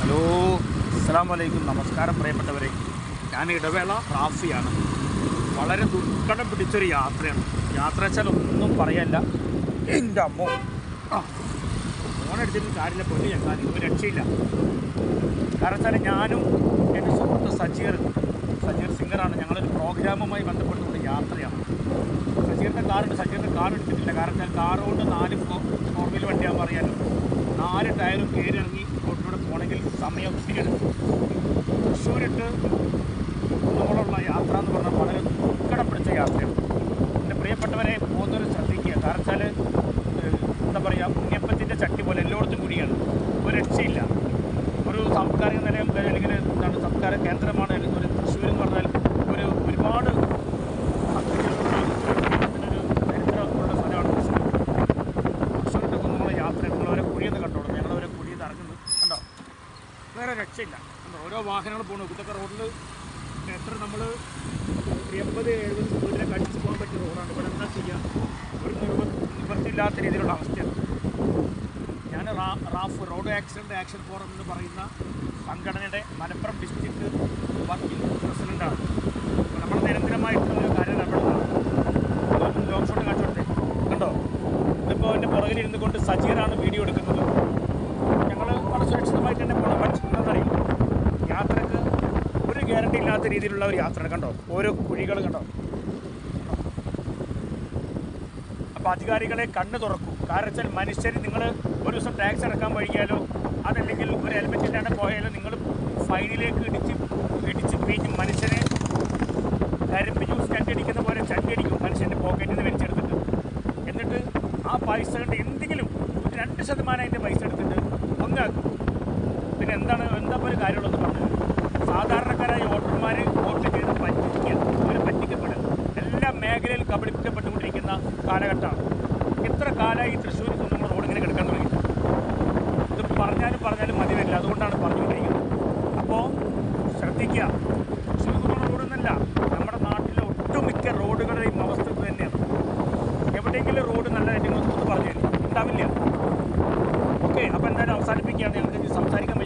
Hello അസ്സാം വലൈക്കും നമസ്കാരം പ്രിയപ്പെട്ടവരെ. ഞാൻ ഇടവേള റാഫിയാണ്. വളരെ ദുർഘടം പിടിച്ചൊരു യാത്രയാണ്. യാത്ര വെച്ചാൽ ഒന്നും പറയല്ല. എന്റെ അമ്മോ. ഫോണെടുത്തിട്ട് കാര്യമില്ല പൊന്നു ഞങ്ങൾ ഒരു രക്ഷയില്ല. കാരണം വെച്ചാൽ ഞാനും എന്റെ സുഹൃത്ത് സജീർ സജീർ സിംഗറാണ്. ഞങ്ങളൊരു പ്രോഗ്രാമുമായി ബന്ധപ്പെട്ടുകൊണ്ട് യാത്രയാണ്. സജീറിന്റെ കാറുണ്ട് സജീറിന്റെ കാർ എടുത്തിട്ടില്ല. കാരണം വെച്ചാൽ കാറുകൊണ്ട് നാല് ഫോർ വീൽ വണ്ടിയാകുമ്പോൾ അറിയാലോ. നാല് ടയറും കയറി സമയം ഒത്തിരി എടുക്കും തൃശ്ശൂരിട്ട് നമ്മളുള്ള യാത്ര എന്ന് പറഞ്ഞാൽ വളരെ ദുഃഖടം പിടിച്ച യാത്രയാണ്. എന്റെ പ്രിയപ്പെട്ടവരെ പോകുന്നവർ ശ്രദ്ധിക്കുക. കാരണം വെച്ചാൽ എന്താ പറയുക ഉണ്ണിയപ്പത്തിന്റെ ചട്ടി പോലെ എല്ലായിടത്തും കൂടിയാണ് ഒരു രക്ഷയില്ല. ഒരു സാംസ്കാരിക നിലയം അല്ലെങ്കിൽ എന്താണ് സംസ്കാര കേന്ദ്രമാണ് വേറെ രക്ഷയില്ല. ഓരോ വാഹനങ്ങൾ പോകണം കുട്ടക്ക റോഡിൽ എത്ര നമ്മൾ എൺപത് എഴുപത് സ്പീഡിലൊക്കെ കടിച്ചു പോകാൻ പറ്റിയ റോഡാണ്. ഇവിടെ എന്താ ചെയ്യുക ഒരു നിർബന്ധമില്ലാത്ത രീതിയിലുള്ള അവസ്ഥയാണ്. ഞാൻ RAF road accident action forum എന്ന് പറയുന്ന സംഘടനയുടെ മലപ്പുറം ഡിസ്ട്രിക്ട് വർക്കിംഗ് പ്രസിഡന്റാണ് നമ്മൾ നിരന്തരമായിട്ടുള്ള കാര്യം ഇടപെടുന്നതാണ് ലോങ് ഷോട്ട് കാണിച്ചോട്ടെ കണ്ടോ? ഇതിപ്പോൾ എന്റെ പുറകിലിരുന്ന് കൊണ്ട് സജീറാണ് വീഡിയോ എടുക്കുന്നത് ഞങ്ങൾ വളരെ സുരക്ഷിതമായിട്ട് തന്നെ പോകണം പക്ഷേ എന്താണെന്നറിയും യാത്രയ്ക്ക് ഒരു ഗ്യാരണ്ടി ഇല്ലാത്ത രീതിയിലുള്ള ഒരു യാത്ര കണ്ടോ? ഓരോ കുഴികൾ കണ്ടോ? അപ്പോൾ അധികാരികളെ കണ്ണ് തുറക്കും. കാരണം വെച്ചാൽ മനുഷ്യർ നിങ്ങൾ ഒരു ദിവസം ടാക്സ് അടക്കാൻ വൈകിയാലോ അതല്ലെങ്കിൽ ഒരു ഹെൽമെറ്റ് പോയാലോ നിങ്ങൾ ഫൈനിലേക്ക് ഇടിച്ച് ഇടിച്ച് പിഴിഞ്ഞ് മനുഷ്യനെ കരിമ്പ് ജ്യൂസ് ചണ്ടിയടിക്കുന്ന പോലെ ചണ്ടി അടിക്കും മനുഷ്യന്റെ പോക്കറ്റിൽ നിന്ന് വലിച്ചെടുത്തിട്ട്. എന്നിട്ട് ആ പൈസ കൊണ്ട് എന്തെങ്കിലും രണ്ട് ശതമാനം അതിന്റെ പൈസ എടുത്തിട്ട് ഒന്നാക്കും. പിന്നെ എന്താണ് എന്താ പോലെ കാര്യമുള്ളതെന്ന് പറഞ്ഞത് കബളിപ്പിക്കപ്പെട്ടുകൊണ്ടിരിക്കുന്ന കാലഘട്ടമാണ് എത്ര കാലമായി തൃശ്ശൂരിൽ നിന്ന് നമ്മൾ റോഡ് ഇങ്ങനെ കിടക്കാൻ തുടങ്ങി. ഇത് പറഞ്ഞാലും പറഞ്ഞാലും മതി വരില്ല അതുകൊണ്ടാണ് പറഞ്ഞുകൊണ്ടിരിക്കുന്നത്. അപ്പോൾ ശ്രദ്ധിക്കുക. തൃശ്ശൂർ കുന്നുമ്മ റോഡ് എന്നല്ല നമ്മുടെ നാട്ടിലെ ഒട്ടുമിക്ക റോഡുകളുടെയും അവസ്ഥ ഇത് തന്നെയാണ്. എവിടെയെങ്കിലും റോഡ് നല്ലതായിട്ട് നിങ്ങൾ പറഞ്ഞു തരും ഉണ്ടാവില്ല. ഓക്കെ അപ്പോൾ എന്തായാലും അവസാനിപ്പിക്കുകയാണ്. ഞങ്ങൾക്ക് സംസാരിക്കാൻ